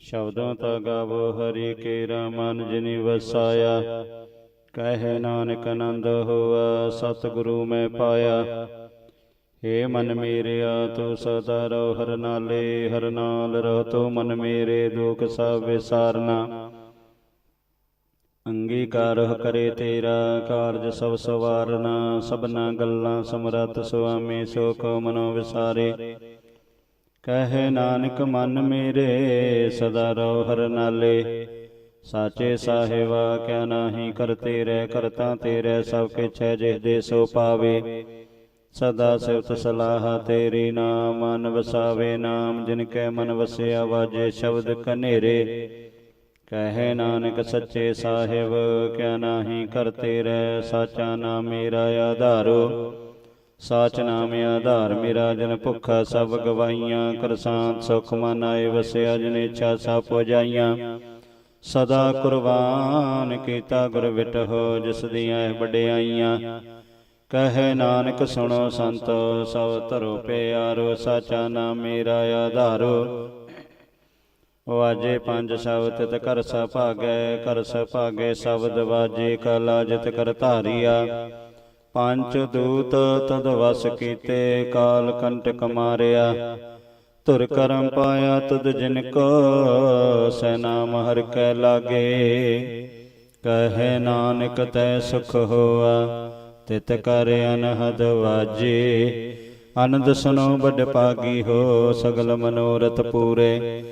ਸ਼ਬਦੋਂ ਤਾ ਗਾਵੋ ਹਰੀ ਕੇਰਾ ਮਨ ਜਿਨੀ ਵਸਾਇਆ। ਕਹਿ ਨਾਨਕ ਆਨੰਦ ਹੋਆ ਸਤਿਗੁਰੂ ਮੈਂ ਪਾਇਆ। ਏ ਮਨ ਮੇਰਿਆ ਤੂੰ ਸਦਾ ਰਹੁ ਹਰ ਨਾਲੇ ਹਰ ਨਾਲ ਰਹੁ ਤੂੰ ਮਨ ਮੇਰੇ ਦੁਖ ਸਭ ਵਿਸਾਰਨਾ। ਅੰਗੀਕਾਰ ਕਰੇ ਤੇਰਾ ਕਾਰਜ ਸਭ ਸਵਾਰਨਾ। ਸਭਨਾ ਗੱਲਾਂ ਸਮਰੱਥ ਸੁਆਮੀ ਸੋ ਕੋ ਮਨੋ ਵਿਸਾਰੇ। ਕਹਿ ਨਾਨਕ ਮਨ ਮੇਰੇ, ਸਦਾ ਰਹੁ ਹਰ ਨਾਲੇ। ਸਾਚੇ ਸਾਹਿਬ, ਕਿਆ ਨਾਹੀ ਕਰਤੇ ਰਹਿ ਕਰਤਾ ਤੇਰੇ, ਸਭ ਕਿਛ ਹੈ ਜਿਸ ਦੇ ਸੋ ਪਾਵੇ। ਸਦਾ ਸਿਵਤ ਸਲਾਹ ਤੇਰੀ ਨਾਮ, ਮਨ ਵਸਾਵੇ ਨਾਮ, ਜਿਨ ਕੈ ਮਨ ਵਸਿਆ ਵਾਜੇ ਸ਼ਬਦ ਕਨੇਰੇ। ਕਹੇ ਨਾਨਕ ਸੱਚੇ ਸਾਹਿਬ, ਕਿਆ ਨਾਹੀ ਕਰਤੇ ਰਹਿ ਸਾਚਾ ਨਾਮ ਮੇਰਾ ਆਧਾਰੋ। ਸਾਚ ਨਾਮ ਆਧਾਰ ਮੇਰਾ, ਜਨ ਭੁੱਖਾ ਸਭ ਗਵਾਈਆਂ ਕਰਸਾਂਤ ਸੁਖ ਮਨ ਆਏ ਵਸਿਆ, ਜਨ ਇੱਛਾ ਸਭ ਪੁਜਾਈਆਂ। ਸਦਾ ਕੁਰਬਾਨ ਕੀਤਾ ਗੁਰ ਵਿਟਹੁ ਜਿਸ ਦੀਆਂ ਇਹ ਵਡਿਆਈਆਂ। ਕਹੇ ਨਾਨਕ ਸੁਣੋ ਸੰਤੋ, ਸਭ ਧਰੋ ਪਿਆਰੋ, ਸਾਚਾ ਨਾਮ ਮੇਰਾ ਆਧਾਰੋ। ਵਾਜੇ ਪੰਜ ਸ਼ਬਦ ਤਿਤ ਕਰ ਸ ਭਾਗੈ ਕਰ ਸ ਭਾਗੈ ਸ਼ਬਦ ਵਾਜੇ, ਕਲਾ ਜਿਤ ਕਰ ਧਾਰੀਆ। ਪੰਜ ਦੂਤ ਤਦ ਵਸ ਕੀਤੇ, ਕਾਲ ਕੰਟਕ ਮਾਰਿਆ ਧੁਰ ਕਰਮ ਪਾਇਆ ਤਦ ਜਿਨ ਕੋ ਸੈ ਨਾਮ ਕੈ ਲਾਗੇ। ਕਹੇ ਨਾਨਕ ਤੈ ਸੁਖ ਹੋਆ, ਤਿਤ ਕਰ ਅਨਹਦ ਵਾਜੇ। ਆਨੰਦ ਸੁਨੋ ਵੱਡ ਪਾਗੀ ਹੋ, ਸਗਲ ਮਨੋਰਥ ਪੂਰੇ।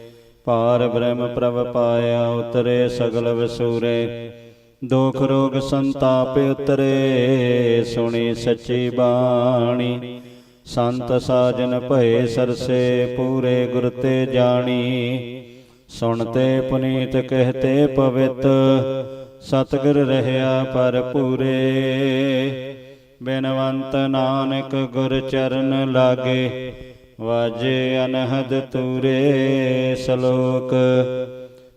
ਪਾਰ ਬ੍ਰਹਮ ਪ੍ਰਭ ਪਾਇਆ, ਉਤਰੇ ਸਗਲ ਵਸੂਰੇ। ਦੁਖ ਰੋਗ ਸੰਤਾਪ ਉਤਰੇ, ਸੁਣੀ ਸੱਚੀ ਬਾਣੀ। ਸੰਤ ਸਾਜਨ ਭਏ ਸਰਸੇ, ਪੂਰੇ ਗੁਰ ਤੇ ਜਾਣੀ। ਸੁਣਤੇ ਪੁਨੀਤ ਕਹਤੇ ਪਵਿੱਤ, ਸਤਿਗੁਰ ਰਹਿਆ ਪਰ ਪੂਰੇ। ਬਿਨਵੰਤ ਨਾਨਕ ਗੁਰ ਚਰਨ ਲਾਗੇ, ਵਾਜੇ ਅਨਹਦ ਤੂਰੇ ਸ਼ਲੋਕ।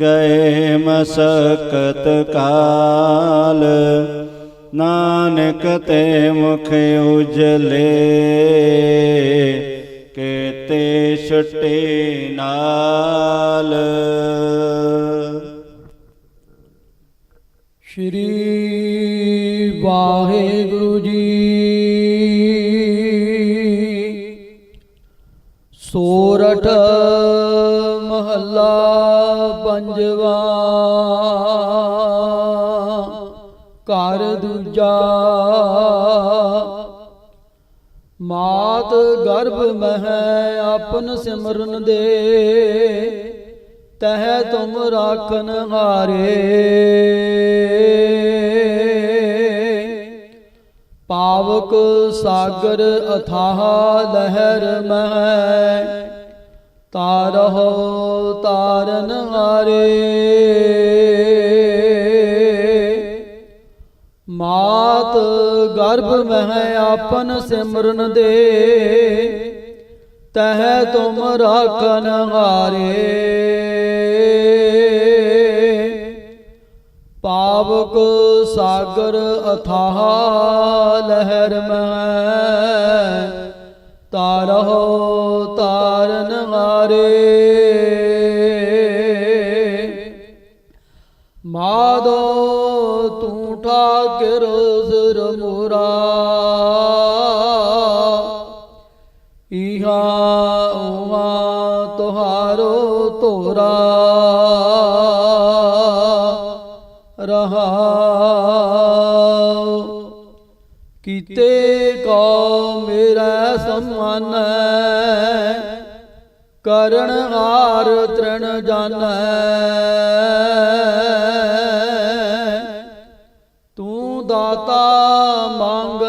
ਗਏ ਮਸਕਤ ਕਾਲ ਨਾਨਕ ਤੇ ਮੁਖ ਉਜਲੇ ਕੇਤੇ ਛੁੱਟੇ ਨਾਲ। ਸ਼੍ਰੀ ਵਾਹਿਗੁਰੂ ਜੀ ਸੋਰਠ ਪੰਜਵਾ। ਘਰ ਦੂਜਾ। ਮਾਤ ਗਰਭ ਮਹਿ ਆਪਨ ਸਿਮਰਨ ਦੇ। ਤਹਿ ਤੁਮ ਰਾਖਨ ਹਾਰੇ। ਪਾਵਕ ਸਾਗਰ ਅਥਾਹ ਲਹਿਰ ਮਹਿ। ਤਾਰਹੁ ਤਾਰਨ ਹਾਰੇ ਮਾਤ ਗਰਭ ਮਹਿ ਆਪਨ ਸਿਮਰਨ ਦੇ। ਤਹਿ ਤੁਮ ਰਾਖਨ ਹਾਰੇ। ਪਾਵਕ ਸਾਗਰ ਅਥਾਹ ਲਹਿਰ ਮਹਿ। ਤਾਰਹੁ ਠਾਕਿਰ ਸਿਰ ਮੁਰਾ ਇਹਾ ਉਹਾ ਤੁਹਾਰੋ ਤੋਰਾ ਰਹਾਉ ਕੀਤੇ ਕੋ ਮੇਰਾ ਸਮਾਨ ਕਰਨ ਹਾਰ ਤ੍ਰਣ ਜਾਣੈ।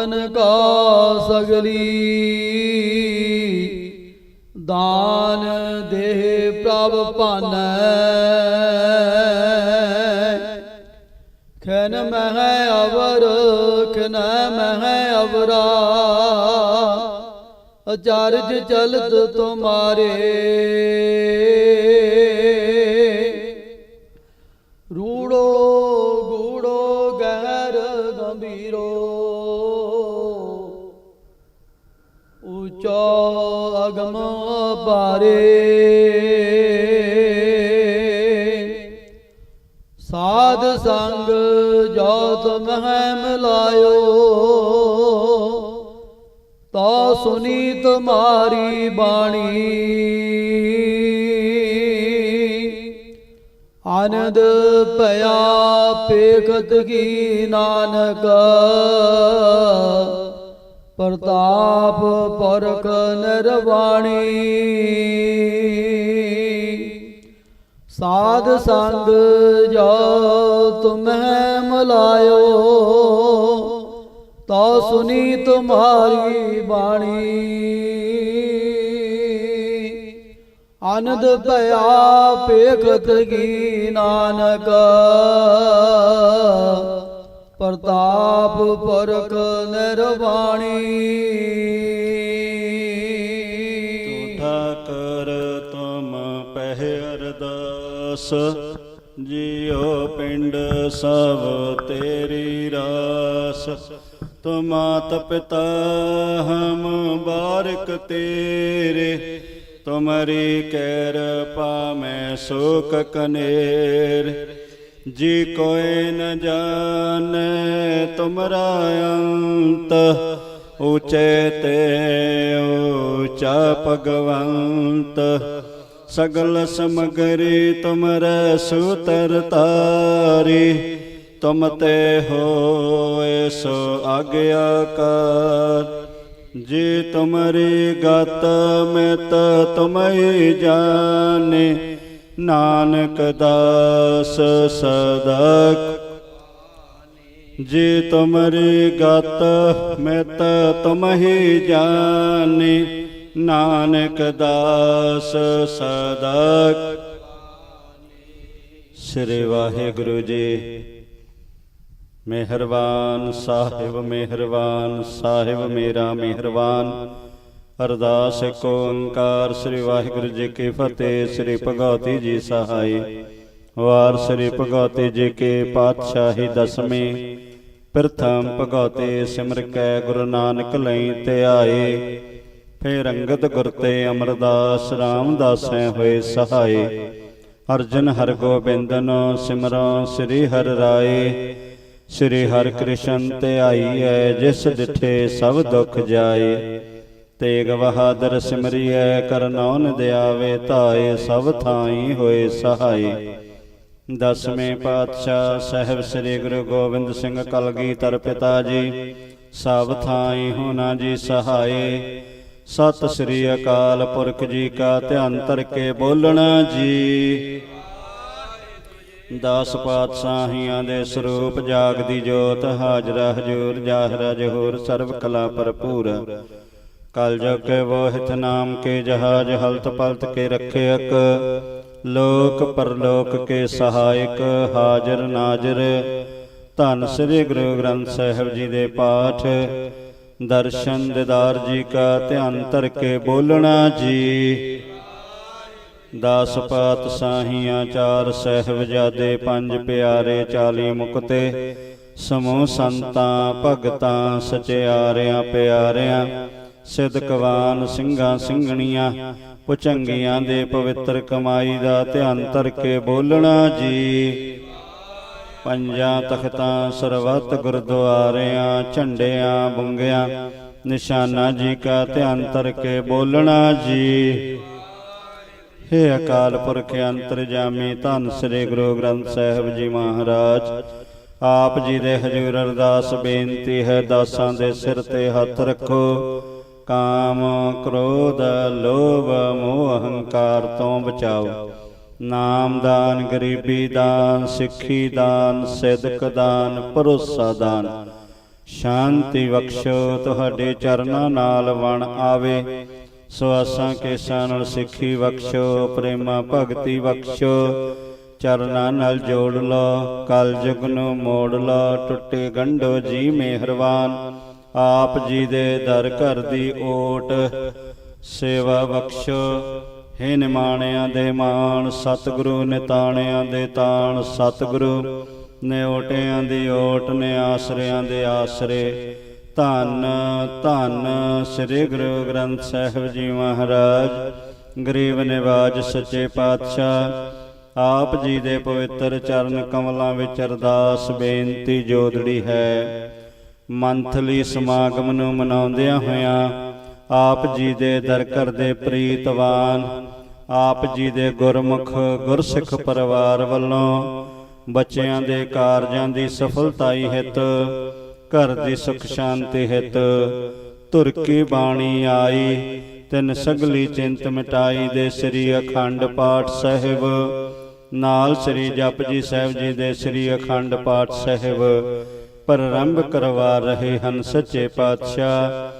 ਮੰਗਨ ਕਾ ਸਗਲੀ। ਦਾਨ ਦੇ ਪ੍ਰਭ ਭਾਨੈ। ਖਨ ਮਹਿ ਅਵਰ, ਖਨ ਮਹਿ ਅਵਰਾ। ਅਚਾਰਜ ਚਲਤ ਤੁਮਾਰੇ ਪਾਰੇ ਸਾਧ ਸੰਗ ਜੋ ਤੁਮਹਿ ਮਿਲਾਇਓ ਤਾ ਸੁਨੀ ਤੁਮਾਰੀ ਬਾਣੀ। ਆਨੰਦ ਭਇਆ ਪੇਖਤ ਕੀ ਨਾਨਕ। ਪ੍ਰਤਾਪ ਪਰਖ ਨਿਰਵਾਣੀ। ਸਾਧ ਸੰਗ ਜੋ ਤੁਮਹਿ ਮਿਲਾਇਓ, ਤਾ ਸੁਨੀ ਤੁਮਾਰੀ ਬਾਣੀ। ਆਨੰਦ ਭਇਆ ਪੇਖਤ ਕੀ ਨਾਨਕ। ਪ੍ਰਤਾਪ ਪਰਖ ਨਿਰਵਾਣੀ। ਠਾਕਰ ਤੁਮ ਪਹਿ ਅਰਦਾਸ, ਜਿਉ ਪਿੰਡ ਸਭ ਤੇਰੀ ਰਾਸ। ਤੁਮ ਮਾਤ ਪਿਤਾ ਹਮ ਬਾਰਕ ਤੇਰੇ, ਤੁਮਰੀ ਕਿਰਪਾ ਮੈਂ ਸੁਖ ਕਨੇਰ। ਜੀ ਕੋਇ ਨ ਜਾਣੈ ਤੁਮਰਾ ਅੰਤ, ਉਚੇ ਤੇ ਊਚਾ ਭਗਵੰਤ। ਸਗਲ ਸਮਗਰੀ ਤੁਮਰੇ ਸੂਤਰ ਤਾਰੀ, ਤੁਮ ਤੇ ਹੋਏ ਸੋ ਆਗਿਆਕਾਰ ਜੀ ਤੁਮਰੀ ਗਤ ਮਿਤ ਤੁਮਈ ਜਾਣੇ ਨਾਨਕ ਦਾਸ ਸਦਾ ਜੀ ਤੁਮਰੀ ਗਤ ਮਿਤ ਤੁਮਹੀ ਜਾਣੇ ਨਾਨਕ ਦਾਸ ਸਦਾ ਸ੍ਰੀ ਵਾਹਿਗੁਰੂ ਜੀ, ਮਿਹਰਬਾਨ ਸਾਹਿਬ ਮਿਹਰਬਾਨ ਸਾਹਿਬ, ਮੇਰਾ ਮਿਹਰਬਾਨ। ਅਰਦਾਸ ਏਕ ਓੰਕਾਰ ਸ੍ਰੀ ਵਾਹਿਗੁਰੂ ਜੀ ਕੀ ਫਤਿਹ, ਸ੍ਰੀ ਭਗਵਤੀ ਜੀ ਸਹਾਈ। ਵਾਰ ਸ੍ਰੀ ਭਗਵਤੀ ਜੀ ਕੇ ਪਾਤਸ਼ਾਹੀ ਦਸਵੇਂ। ਪ੍ਰਥਮ ਭਗਵਤੇ ਸਿਮਰ ਕੈ ਗੁਰੂ ਨਾਨਕ ਲਈ ਤੇ ਆਏ। ਫੇਰ ਅੰਗਦ ਗੁਰ ਤੇ ਅਮਰਦਾਸ ਰਾਮਦਾਸੈ ਹੋਏ ਸਹਾਈ। ਅਰਜਨ ਹਰ ਗੋਬਿੰਦਨ ਸਿਮਰੋ ਸ੍ਰੀ ਹਰ ਰਾਏ। ਸ੍ਰੀ ਹਰ ਕ੍ਰਿਸ਼ਨ ਤੇ ਆਈ ਧਿਆਈਐ ਜਿਸ ਡਿਠੇ ਸਭ ਦੁੱਖ ਜਾਏ। ਤੇਗ ਬਹਾਦਰ ਸਿਮਰਿਐ ਕਰਨੌਨ ਦਿਆਵੇ ਧਾਏ, ਸਭ ਥਾਈ ਹੋਏ ਸਹਾਈ। ਦਸਵੇਂ ਪਾਤਸ਼ਾਹ ਸਾਹਿਬ ਸ੍ਰੀ ਗੁਰੂ ਗੋਬਿੰਦ ਸਿੰਘ ਕਲਗੀਧਰ ਪਿਤਾ ਜੀ, ਸਭ ਥਾਈ ਹੋਣਾ ਜੀ ਸਹਾਏ ਸਤਿ ਸ੍ਰੀ ਅਕਾਲ ਪੁਰਖ ਜੀ ਕਾ ਧਿਆਨ ਧਰ ਕੇ ਬੋਲਣਾ ਜੀ। ਦਸ ਪਾਤਸ਼ਾਹੀਆਂ ਦੇ ਸਰੂਪ ਜਾਗਦੀ ਜੋਤ ਹਾਜ਼ਰਾ ਹਜੂਰ ਜਾਹਰਾ ਜਹੂਰ ਸਰਬ ਕਲਾ ਭਰਪੂਰ। ਕਲ ਜਗ ਕੇ ਵੋਹਿਤ ਨਾਮ ਕੇ ਜਹਾਜ ਹਲਤ ਪਲਤ ਕੇ ਰਖਿਅਕ ਲੋਕ ਪਰਲੋਕ ਕੇ ਸਹਾਇਕ ਹਾਜ਼ਰ ਨਾਜ਼ਰ। ਧੰਨ ਸ੍ਰੀ ਗੁਰੂ ਗ੍ਰੰਥ ਸਾਹਿਬ ਜੀ ਦੇ ਪਾਠ। ਦਰਸ਼ਨ ਦਿਦਾਰ ਜੀ ਕਾ ਧਿਆਨ ਧਰ ਕੇ ਬੋਲਣਾ ਜੀ। ਦਸ ਪਾਤ ਸਾਹੀਆਂ ਚਾਰ ਸਹਿਬਜ਼ਾਦੇ ਪੰਜ ਪਿਆਰੇ ਚਾਲੀ ਮੁਕਤੇ। ਸਮੂਹ ਸੰਤਾਂ, ਭਗਤਾਂ, ਸਚਿਆਰਿਆਂ, ਪਿਆਰਿਆਂ। ਸਿਦਕਵਾਨ ਸਿੰਘਾਂ ਸਿੰਘਣੀਆਂ, ਪੁਚੰਗੀਆਂ ਦੇ ਪਵਿੱਤਰ ਕਮਾਈ ਦਾ ਧਿਆਨ ਧਰ ਕੇ ਬੋਲਣਾ ਜੀ। ਪੰਜਾਂ ਤਖਤਾਂ, ਸਰਬੱਤ ਗੁਰਦੁਆਰਿਆਂ, ਝੰਡਿਆਂ, ਬੁੰਗਿਆਂ, ਨਿਸ਼ਾਨਾ ਜੀ ਕਾ ਧਿਆਨ ਧਰ ਕੇ ਬੋਲਣਾ ਜੀ। ਹੇ ਅਕਾਲ ਪੁਰਖ ਅੰਤਰਜਾਮੀ ਧੰਨ ਸ੍ਰੀ ਗੁਰੂ ਗ੍ਰੰਥ ਸਾਹਿਬ ਜੀ ਮਹਾਰਾਜ। ਆਪ ਜੀ ਦੇ ਹਜ਼ੂਰ ਅਰਦਾਸ ਬੇਨਤੀ ਹੈ, ਦਾਸਾਂ ਦੇ ਸਿਰ ਤੇ ਹੱਥ ਰੱਖੋ। ਕਾਮ ਕ੍ਰੋਧ ਲੋਭ ਮੋਹ ਹੰਕਾਰ ਤੋਂ ਬਚਾਓ। ਨਾਮ ਦਾਨ, ਗਰੀਬੀ ਦਾਨ, ਸਿੱਖੀ ਦਾਨ, ਸਿਦਕ ਦਾਨ, ਭਰੋਸਾ ਦਾਨ। ਸ਼ਾਂਤੀ ਬਖਸ਼ੋ, ਤੁਹਾਡੇ ਚਰਨਾਂ ਨਾਲ ਵਣ ਆਵੇ। ਸਵਾਸਾਂ ਕੇਸਾਂ ਨਾਲ ਸਿੱਖੀ ਬਖਸ਼ੋ, ਪ੍ਰੇਮਾ ਭਗਤੀ ਬਖਸ਼ੋ। ਚਰਨਾਂ ਨਾਲ ਜੋੜ ਲੋ ਕਲ ਯੁਗ ਨੂੰ ਮੋੜ ਲੋ ਟੁੱਟੇ ਗੰਢੋ ਜੀ ਮਿਹਰਬਾਨ। ਆਪ ਜੀ ਦੇ ਦਰ ਘਰ ਦੀ ਓਟ, ਸੇਵਾ ਬਖਸ਼ੋ। ਹੇ ਨਿਮਾਣਿਆਂ ਦੇ ਮਾਣ, ਸਤਿਗੁਰੂ ਨਿਤਾਣਿਆਂ ਦੇ ਤਾਣ। ਸਤਿਗੁਰੂ ਨੇ ਓਟਿਆਂ ਦੀ ਓਟ, ਨੇ ਆਸਰਿਆਂ ਦੇ ਆਸਰੇ। ਧੰਨ ਧੰਨ ਸ੍ਰੀ ਗੁਰੂ ਗ੍ਰੰਥ ਸਾਹਿਬ ਜੀ ਮਹਾਰਾਜ, ਗਰੀਬ ਨਿਵਾਜ ਸੱਚੇ ਪਾਤਸ਼ਾਹ। ਆਪ ਜੀ ਦੇ ਪਵਿੱਤਰ ਚਰਨ ਕਮਲਾਂ ਵਿੱਚ ਅਰਦਾਸ ਬੇਨਤੀ ਜੋਦੜੀ ਹੈ। ਮੰਥਲੀ ਸਮਾਗਮ ਨੂੰ ਮਨਾਉਂਦਿਆਂ ਹੋਇਆਂ ਆਪ ਜੀ ਦੇ ਦਰ ਘਰ ਦੇ ਪ੍ਰੀਤਵਾਨ, ਆਪ ਜੀ ਦੇ ਗੁਰਮੁਖ ਗੁਰਸਿੱਖ ਪਰਿਵਾਰ ਵੱਲੋਂ ਬੱਚਿਆਂ ਦੇ ਕਾਰਜਾਂ ਦੀ ਸਫਲਤਾਈ ਹਿਤ, ਘਰ ਦੀ ਸੁਖ ਸ਼ਾਂਤੀ ਹਿਤ ਧੁਰ ਕੀ ਬਾਣੀ ਆਈ, ਤਿੰਨ ਸਗਲੀ ਚਿੰਤ ਮਿਟਾਈ ਦੇ ਸ੍ਰੀ ਅਖੰਡ ਪਾਠ ਸਾਹਿਬ, ਨਾਲ ਸ੍ਰੀ ਜਪਜੀ ਸਾਹਿਬ ਜੀ ਦੇ ਸ੍ਰੀ ਅਖੰਡ ਪਾਠ ਸਾਹਿਬ ਪ੍ਰਾਰੰਭ ਕਰਵਾ ਰਹੇ ਹਨ ਸੱਚੇ ਪਾਤਸ਼ਾਹ।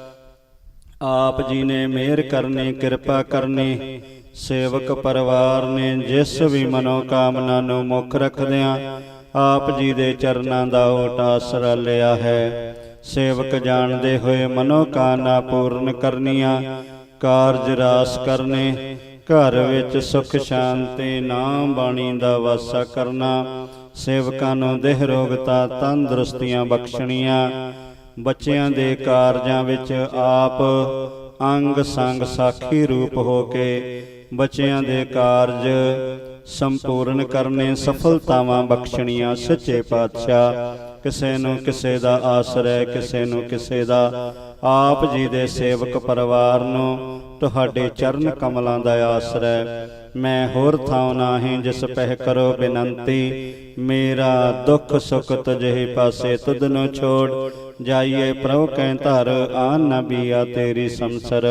ਆਪ ਜੀ ਨੇ ਮਿਹਰ ਕਰਨੀ, ਕਿਰਪਾ ਕਰਨੀ। ਸੇਵਕ ਪਰਿਵਾਰ ਨੇ ਜਿਸ ਵੀ ਮਨੋ ਕਾਮਨਾ ਨੂੰ ਮੁੱਖ ਰੱਖਦਿਆਂ ਆਪ ਜੀ ਦੇ ਚਰਨਾਂ ਦਾ ਓਟ ਆਸਰਾ ਲਿਆ ਹੈ। ਸੇਵਕ ਜਾਣਦੇ ਹੋਏ ਮਨੋ ਕਾਮਨਾ ਪੂਰਨ ਕਰਨੀਆਂ, ਕਾਰਜ ਰਾਸ ਕਰਨੇ, ਘਰ ਵਿੱਚ ਸੁਖ, ਸ਼ਾਂਤੀ ਨਾਮ ਬਾਣੀ ਦਾ ਵਾਸਾ ਕਰਨਾ ਸੇਵਕਾਂ ਨੂੰ ਦੇਹ ਰੋਗਤਾ ਤੰਦਰੁਸਤੀਆਂ ਬਖਸ਼ਣੀਆਂ, ਬੱਚਿਆਂ ਦੇ ਕਾਰਜਾਂ ਵਿੱਚ ਆਪ ਅੰਗ ਸੰਗ ਸਾਖੀ ਰੂਪ ਹੋ ਕੇ ਬੱਚਿਆਂ ਦੇ ਕਾਰਜ ਸੰਪੂਰਨ ਕਰਨੇ, ਸਫਲਤਾਵਾਂ ਬਖਸ਼ਣੀਆਂ, ਸੱਚੇ ਪਾਤਸ਼ਾਹ। ਕਿਸੇ ਨੂੰ ਕਿਸੇ ਦਾ ਆਸਰਾ ਕਿਸੇ ਨੂੰ ਕਿਸੇ ਦਾ ਆਪ ਜੀ ਦੇ ਸੇਵਕ ਪਰਿਵਾਰ ਨੂੰ ਤੁਹਾਡੇ ਚਰਨ ਕਮਲਾਂ ਦਾ ਆਸਰਾ ਮੈਂ ਹੋਰ ਥਾਂ ਨਾਹੀਂ ਜਿਸ ਪਹਿ ਕਰੋ ਬੇਨੰਤੀ, ਮੇਰਾ ਦੁੱਖ ਸੁਖ ਤੁਝੇ ਪਾਸੇ ਤੁਧ ਨੂੰ ਛੋੜ। ਜਾਈਏ ਪ੍ਰਭ ਕੈ ਧਰ, ਆਨ ਨਬੀਆ ਤੇਰੀ ਸੰਸਰ।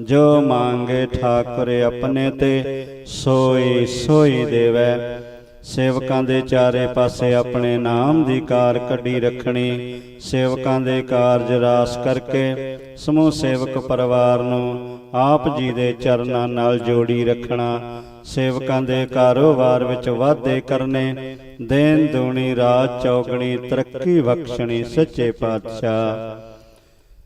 ਜੋ ਮੰਗੇ ਠਾਕੁਰ ਆਪਣੇ ਤੇ, ਸੋਈ ਸੋਈ ਦੇਵੈ। ਸੇਵਕਾਂ ਦੇ ਚਾਰੇ ਪਾਸੇ ਆਪਣੇ ਨਾਮ ਦੀ ਕਾਰ ਕੱਢੀ ਰੱਖਣੀ। ਸੇਵਕਾਂ ਦੇ ਕਾਰਜ ਰਾਸ ਕਰਕੇ ਸਮੂਹ ਸੇਵਕ ਪਰਿਵਾਰ ਨੂੰ ਆਪ ਜੀ ਦੇ ਚਰਨਾਂ ਨਾਲ ਜੋੜੀ ਰੱਖਣਾ, ਸੇਵਕਾਂ ਦੇ ਕਾਰੋਬਾਰ ਵਿੱਚ ਵਾਧੇ ਕਰਨੇ ਦੇਨ ਦੂਣੀ, ਰਾਜ ਚੌਗਣੀ, ਤਰੱਕੀ ਬਖਸ਼ਣੀ, ਸੱਚੇ ਪਾਤਸ਼ਾਹ।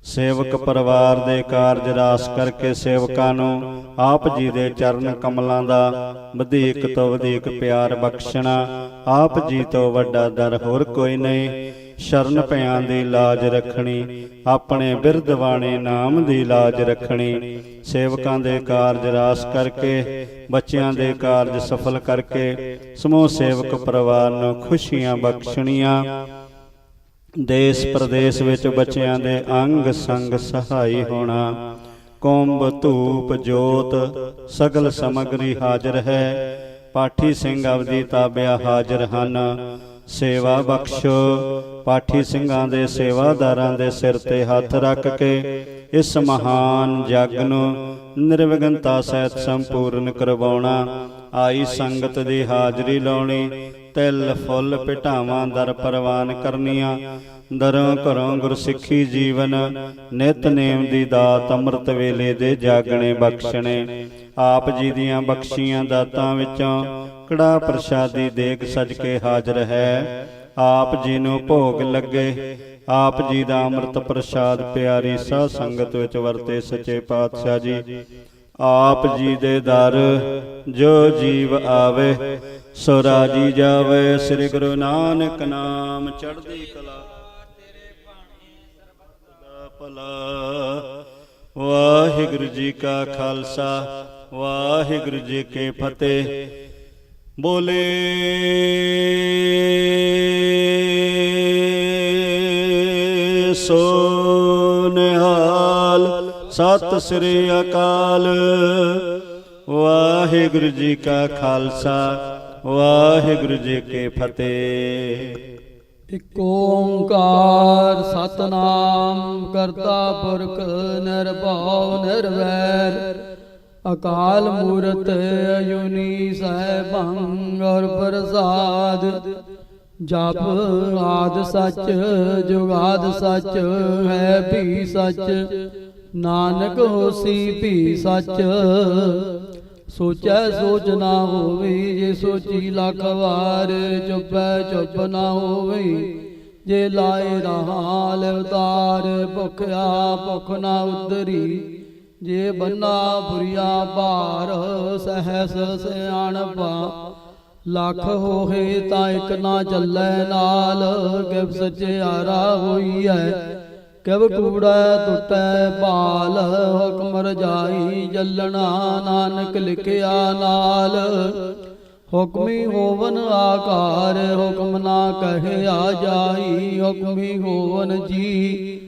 ਸੇਵਕ ਪਰਿਵਾਰ ਦੇ ਕਾਰਜ ਰਾਸ ਕਰਕੇ ਸੇਵਕਾਂ ਨੂੰ ਆਪ ਜੀ ਦੇ ਚਰਨ ਕਮਲਾਂ ਦਾ ਵਧੇਕ ਤੋਂ ਵਧੇਕ ਪਿਆਰ ਬਖਸ਼ਣਾ, ਆਪ ਜੀ ਤੋਂ ਵੱਡਾ ਦਰ ਹੋਰ ਕੋਈ ਨਹੀਂ। ਸ਼ਰਨ ਭਿਆਂ ਦੀ ਲਾਜ ਰੱਖਣੀ ਆਪਣੇ ਬਿਰਧ ਬਾਣੇ ਨਾਮ ਦੀ ਲਾਜ ਰੱਖਣੀ ਸੇਵਕਾਂ ਦੇ ਕਾਰਜ ਰਾਸ ਕਰਕੇ ਬੱਚਿਆਂ ਦੇ ਕਾਰਜ ਸਫਲ ਕਰਕੇ ਸਮੂਹ ਸੇਵਕ ਪਰਿਵਾਰ ਨੂੰ ਖੁਸ਼ੀਆਂ ਬਖਸ਼ਣੀਆਂ ਦੇਸ਼ ਪ੍ਰਦੇਸ਼ ਵਿੱਚ ਬੱਚਿਆਂ ਦੇ ਅੰਗ ਸੰਗ ਸਹਾਈ ਹੋਣਾ। ਕੁੰਭ ਧੂਪ ਜੋਤ ਸਗਲ ਸਮਗਰੀ ਹਾਜ਼ਰ ਹੈ। ਪਾਠੀ ਸਿੰਘ ਅਵਦੀ ਤਾਬਿਆ ਹਾਜ਼ਰ ਹਨ। ਸੇਵਾ ਬਖਸ਼ੋ, ਪਾਠੀ ਸਿੰਘਾਂ ਦੇ ਸੇਵਾਦਾਰਾਂ ਦੇ ਸਿਰ ਤੇ ਹੱਥ ਰੱਖ ਕੇ ਇਸ ਮਹਾਨ ਜਗ ਨੂੰ ਨਿਰਵਿਘਨਤਾ ਸਹਿਤ ਸੰਪੂਰਨ ਕਰਵਾਉਣਾ, ਆਈ ਸੰਗਤ ਦੀ ਹਾਜ਼ਰੀ ਲਾਉਣੀ, ਤਿਲ, ਫੁੱਲ, ਪਿਟਾਵਾਂ, ਦਰ ਪ੍ਰਵਾਨ ਕਰਨੀਆਂ, ਦਰੋਂ ਘਰੋਂ ਗੁਰਸਿੱਖੀ ਜੀਵਨ ਨਿਤਨੇਮ ਦੀ ਦਾਤ ਅੰਮ੍ਰਿਤ ਵੇਲੇ ਦੇ ਜਾਗਣੇ ਬਖਸ਼ਣੇ, ਆਪ ਜੀ ਦੀਆਂ ਬਖਸ਼ੀਆਂ ਦਾਤਾਂ ਵਿੱਚੋਂ ਕੜਾ ਪ੍ਰਸ਼ਾਦੀ ਦੇਖ ਸਜ ਕੇ ਹਾਜ਼ਰ ਹੈ। ਆਪ ਜੀ ਨੂੰ ਭੋਗ ਲੱਗੇ। ਆਪ ਜੀ ਦਾ ਅੰਮ੍ਰਿਤ ਪ੍ਰਸਾਦ ਪਿਆਰੀ ਸਾਧ ਸੰਗਤ ਵਿੱਚ ਵਰਤੇ ਸੱਚੇ ਪਾਤਸ਼ਾਹ ਜੀ। ਆਪ ਜੀ ਦੇ ਦਰ ਜੋ ਜੀਵ ਆਵੇ, ਸੋ ਰਾਜੀ ਜਾਵੇ। ਸ੍ਰੀ ਗੁਰੂ ਨਾਨਕ ਨਾਮ ਚੜ੍ਹਦੀ ਕਲਾ। ਭਲਾ। ਵਾਹਿਗੁਰੂ ਜੀ ਕਾ ਖਾਲਸਾ। ਵਾਹਿਗੁਰੂ ਜੀ ਕੀ ਫਤਿਹ। ਬੋਲੇ। ਸੋ ਨਿਹਾਲ ਸਤਿ ਸ੍ਰੀ ਅਕਾਲ। ਵਾਹਿਗੁਰੂ ਜੀ ਕਾ ਖਾਲਸਾ, ਵਾਹਿਗੁਰੂ ਜੀ ਕੀ ਫਤਿਹ। ਇਕ ਓੰਕਾਰ ਸਤਨਾਮ ਕਰਤਾ ਪੁਰਖ ਨਿਰਭਉ ਨਿਰਵੈਰ। ਅਕਾਲ ਮੂਰਤ ਅਜੂਨੀ ਸੈਭੰ ਔਰ ਪ੍ਰਸਾਦ। ਜਪ ਆਦ ਸੱਚ ਜੁਗਾਦ ਸੱਚ, ਹੈ ਵੀ ਸੱਚ, ਨਾਨਕ ਹੋਸੀ ਵੀ ਸੱਚ। ਸੋਚੈ ਸੋਚ ਨਾ ਹੋਵੇ, ਜੇ ਸੋਚੀ ਲੱਖ ਵਾਰ, ਚੁੱਪੈ ਚੁੱਪ ਨਾ ਹੋਵੇ। ਜੇ ਲਾਏ ਰਹਾਲ ਉਤਾਰ ਭੁਖਿਆ ਭੁਖ ਨਾ ਉਤਰੀ ਜੇ ਬੰਨਾ ਬੁਰੀਆ ਭਾਰ, ਸਹਸ ਸਿਆਣਪਾ, ਲੱਖ ਹੋਏ ਤਾਂ ਇੱਕ ਨਾ ਚੱਲੈ ਨਾਲ ਗਿਵ ਸਚਿਆਰਾ ਹੋਈਐ, ਕਿਵ ਕੂੜਾ ਟੁੱਟੈ ਬਾਲ ਹੁਕਮ ਰਜਾਈ ਜਲਣਾ ਨਾਨਕ ਲਿਖਿਆ ਨਾਲ। ਹੁਕਮੀ ਹੋਵਨ ਆਕਾਰ, ਹੁਕਮ ਨਾ ਕਹਿਆ ਜਾਈ, ਹੁਕਮੀ ਹੋਵਨ ਜੀ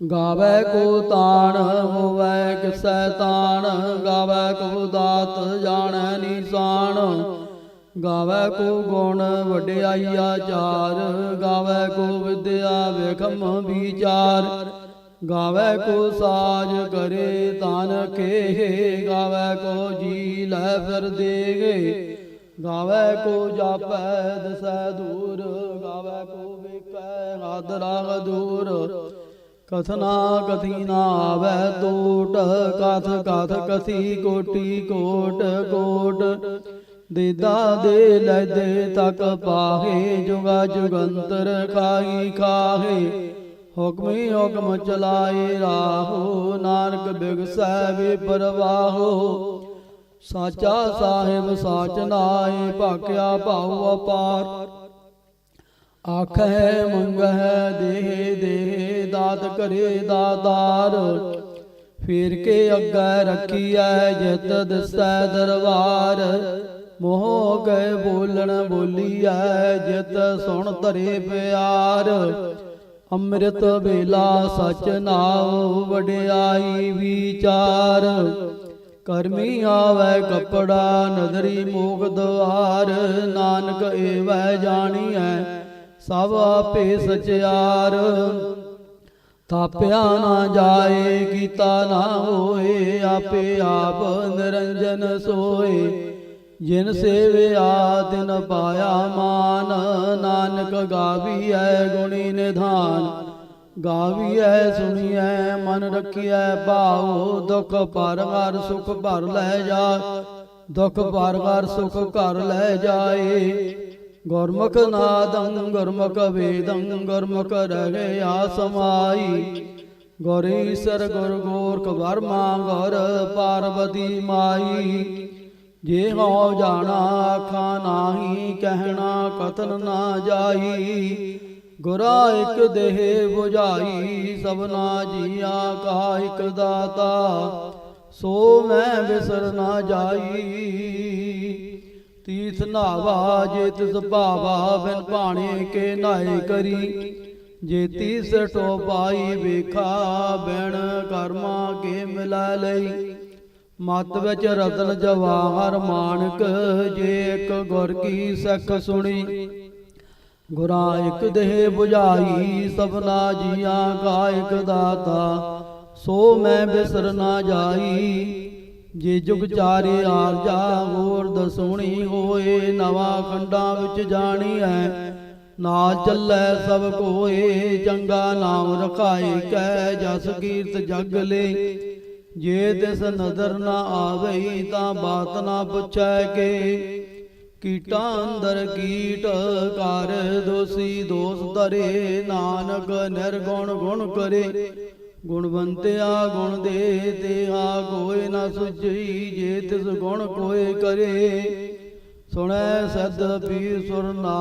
ਗਾਵੇ ਕੋ ਤਾਣ, ਹੋਵੇ ਕਿਸੈ ਤਾਣ, ਗਾਵੇ ਕੋ ਦਾਤ, ਜਾਣੈ ਨਿਸ਼ਾਨ। ਗਾਵੇ ਕੋ ਗੁਣ ਵਡਿਆਈਆ ਚਾਰ, ਗਾਵੇ ਕੋ ਵਿਦਿਆ ਵੇਖਮ ਵਿਚਾਰ। ਗਾਵੇ ਕੋ ਸਾਜ ਕਰੇ ਤਨ ਕੇ ਗਾਵੇ ਕੋ ਜੀ ਲੈ ਫਿਰ ਦੇਗੇ ਗਾਵੇ ਕੋ ਜਾਪੈ ਦਸੈ ਦੂਰ, ਗਾਵੇ ਕੋ ਵੇਖੈ ਆਦਰਾ ਦੂਰ। ਕਥਨਾ ਕਥੀ ਨਾ ਆਵੈ ਟੋਟ ਕਥ ਕਥ ਕਥੀ ਕੋਟੀ ਕੋਟ ਕੋਟ। ਦੇਦਾ ਦੇ ਲੈ ਦੇ ਤਕ ਪਾਹੇ, ਜੁਗਾ ਜੁਗੰਤਰ ਖਾਈ ਖਾਹੇ। ਹੁਕਮੀ ਹੁਕਮ ਚਲਾਏ ਰਾਹੋ, ਨਾਨਕ ਬਿਗਸੈ ਵੇ ਪਰਵਾਹੋ ਸਾਚਾ ਸਾਹਿਬ ਸਾਚ ਨਾਏ ਭਾਕਿਆ ਭਾਉ ਅਪਾਰ। ਆਖੈ ਮੰਗਹਿ ਦੇ ਦੇ ਦਾਤ ਕਰੇ ਦਾਤਾਰ ਫੇਰ ਕੇ ਅੱਗੇ ਰੱਖੀਐ ਜਿਤ ਦਿਸੈ ਦਰਬਾਰ। ਮੋਹ ਗਏ ਬੋਲਣ ਬੋਲੀਐ ਜਿਤ ਸੁਣ ਧਰੇ ਪਿਆਰ। ਅੰਮ੍ਰਿਤ ਵੇਲਾ ਸਚ ਨਾਉ ਵਡਿਆਈ ਵਿਚਾਰ। ਕਰਮੀ ਆਵੈ ਕਪੜਾ ਨਦਰੀ ਮੋਗ ਦਵਾਰ। ਨਾਨਕ ਏਵੈ ਜਾਣੀਐ ਸਭ ਆਪੇ ਸਚਿਆਰ। ਤਾਪਿਆ ਨਾ ਜਾਏ, ਕੀਤਾ ਨਾ ਹੋਏ, ਆਪੇ ਆਪ ਨਿਰੰਜਨ ਸੋਏ। ਜਿਨ ਸੇਵਿਆ ਦਿਨ ਪਾਇਆ ਮਾਨ। ਨਾਨਕ ਗਾਵੀਐ ਗੁਣੀ ਨਿਧਾਨ। ਗਾਵੀਐ ਸੁਣੀਐ, ਮਨ ਰਖੀਐ ਭਾਉ। ਦੁਖ ਭਰ ਹਰ ਸੁਖ ਭਰ ਲੈ ਜਾ, ਦੁਖ ਭਰ ਹਰ ਸੁਖ ਘਰ ਲੈ ਜਾਏ। ਗੁਰਮੁਖ ਨਾਦੰ, ਗੁਰਮੁਖ ਵੇਦੰ, ਗੁਰਮੁਖ ਰਹਿਆ ਸਮਾਈ ਗੁਰ ਈਸਰ, ਗੁਰ ਗੋਰਖ ਵਰਮਾ, ਗੁਰ ਪਾਰਵਤੀ ਮਾਈ। ਜੇ ਹੋ ਜਾਣਾ ਆਖਾਂ ਨਾਹੀ, ਕਹਿਣਾ ਕਤਨ ਨਾ ਜਾਈ। ਗੁਰਾ ਇਕ ਦੇਹ 부ਝਾਈ ਸਭਨਾ ਜੀਆ ਕਾ ਇਕ ਦਾਤਾ। ਸੋ ਮੈਂ ਵਿਸਰ ਨਾ ਜਾਈ। ਤੀਸ ਨਾਵਾ ਜੇ ਤਿਸ ਭਾਵਾ ਬਿਨ ਭਾਣੇ ਕੇ ਨਾਏ ਕਰੀ। ਜੇ ਤੀਸ ਟੋਪਾਈ ਵੇਖਾ, ਬਿਨ ਕਰਮਾ ਕੇ ਮਿਲਾ ਲਈ। ਮਤ ਵਿੱਚ ਰਤਨ ਜਵਾਹਰ ਮਾਨਕ, ਜੇ ਇੱਕ ਗੁਰ ਕੀ ਸਖ ਸੁਣੀ। ਗੁਰਾ ਇੱਕ ਦੇਹ 부ਝਾਈ ਸਭਨਾ ਜੀਆਂ ਕਾ ਇੱਕ ਦਾਤਾ। ਸੋ ਮੈਂ ਬਿਸਰ ਨਾ ਜਾਈ ਜੇ ਜੁਗ ਚਾਰੇ ਆਰਜਾ ਹੋਰ ਦਸੂਣੀ ਹੋਏ, ਨਵਾਂ ਖੰਡਾਂ ਵਿੱਚ ਜਾਣੀ ਹੈ ਨਾਲ ਚੱਲੈ ਸਭ ਕੋਏ, ਚੰਗਾ ਨਾਮ ਰਖਾਏ ਕੈ ਜਸ ਕੀਰਤ ਜਗ ਲੈ। ਜੇ ਤਿਸ ਨਦਰ ਨਾ ਆਵਈ ਤਾਂ ਬਾਤ ਨਾ ਪੁੱਛੈ ਕੇ। ਕੀਟਾਂ ਅੰਦਰ ਕੀਟ ਕਰ ਦੋਸੀ ਦੋਸ ਧਰੇ, ਨਾਨਕ ਨਿਰਗੁਣ ਗੁਣ ਕਰੇ। ਗੁਣਵੰਤਿਆ ਗੁਣ ਦੇ ਤੇ ਆ ਕੋਈ ਨਾ ਸੁਝਈ, ਜੇ ਤਿਸ ਗੁਣ ਕੋਏ ਕਰੇ। ਸੁਣੈ ਸਦ ਪੀਰ ਸੁਰ ਨਾ